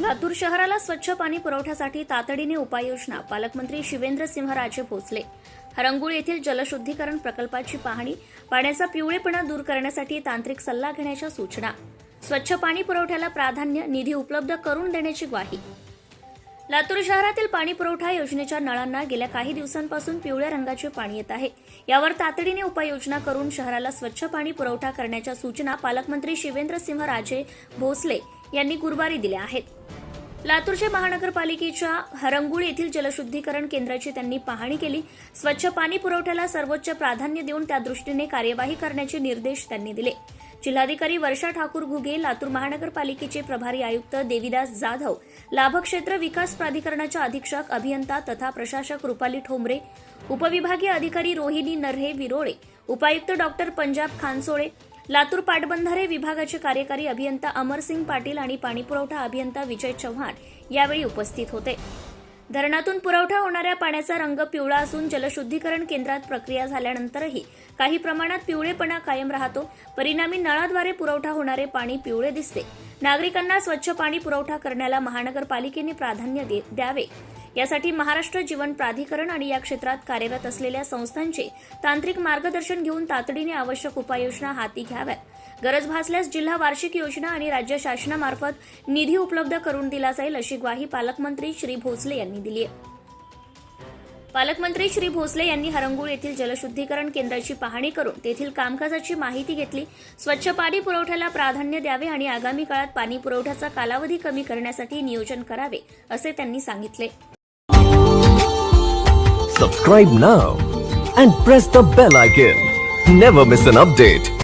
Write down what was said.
लातूर शहराला स्वच्छ पाणी पुरवठ्यासाठी तातडीने उपाययोजना पालकमंत्री शिवेंद्र सिंहराजे भोसले. हरंगुळ येथील जलशुद्धीकरण प्रकल्पाची पाहणी पाण्याचा पिवळेपणा दूर करण्यासाठी तांत्रिक सल्ला घेण्याच्या सूचना. स्वच्छ पाणी पुरवठ्याला प्राधान्य निधी उपलब्ध करून देण्याची ग्वाही. लातूर शहरातील पाणी पुरवठा योजनेच्या नळांना गेल्या काही दिवसांपासून पिवळ्या रंगाचे पाणी येत आहे. यावर तातडीने उपाययोजना करून शहराला स्वच्छ पाणी पुरवठा करण्याच्या सूचना पालकमंत्री शिवेंद्रसिंह राजे भोसले यांनी गुरुवारी दिल्या आहेत. लातूरच्या महानगरपालिकेच्या हरंगुळ येथील जलशुद्धीकरण केंद्राची त्यांनी पाहणी केली. स्वच्छ पाणी पुरवठ्याला सर्वोच्च प्राधान्य देऊन त्या दृष्टीने कार्यवाही करण्याचे निर्देश त्यांनी दिले. जिल्हाधिकारी वर्षा ठाकूर घुगे लातूर महानगरपालिकेचे प्रभारी आयुक्त देविदास जाधव लाभक्षेत्र विकास प्राधिकरणाच्या अधीक्षक अभियंता तथा प्रशासक रुपाली ठोंबरे उपविभागीय अधिकारी रोहिणी नर्हे विरोळे उपायुक्त डॉक्टर पंजाब खानसोळे लातूर पाटबंधारे विभागाचे कार्यकारी अभियंता अमरसिंग पाटील आणि पाणीपुरवठा अभियंता विजय चव्हाण यावेळी उपस्थित होते. धरणातून पुरवठा होणाऱ्या पाण्याचा रंग पिवळा असून जलशुद्धीकरण केंद्रात प्रक्रिया झाल्यानंतरही काही प्रमाणात पिवळेपणा कायम राहतो. परिणामी नळाद्वारे पुरवठा होणारे पाणी पिवळे दिसते. नागरिकांना स्वच्छ पाणी पुरवठा करण्याला महानगरपालिकेने प्राधान्य द्यावे. यासाठी महाराष्ट्र जीवन प्राधिकरण आणि या क्षेत्रात कार्यरत असलेल्या संस्थांचे तांत्रिक मार्गदर्शन घेऊन तातडीने आवश्यक उपाययोजना हाती घ्याव्यात. गरज भासल्यास जिल्हा वार्षिक योजना आणि राज्य शासनामार्फत निधी उपलब्ध करून दिला जाईल अशी ग्वाही पालकमंत्री श्री भोसले यांनी दिली आहे पालकमंत्री श्री भोसले यांनी हरंगुळ येथील जलशुद्धीकरण केंद्राची पाहणी करून तेथील कामकाजाची माहिती घेतली. स्वच्छ पाणी पुरवठ्याला प्राधान्य द्यावे आणि आगामी काळात पाणी पुरवठ्याचा कालावधी कमी करण्यासाठी नियोजन करावे असे त्यांनी सांगितले. Subscribe now and press the bell icon never miss an update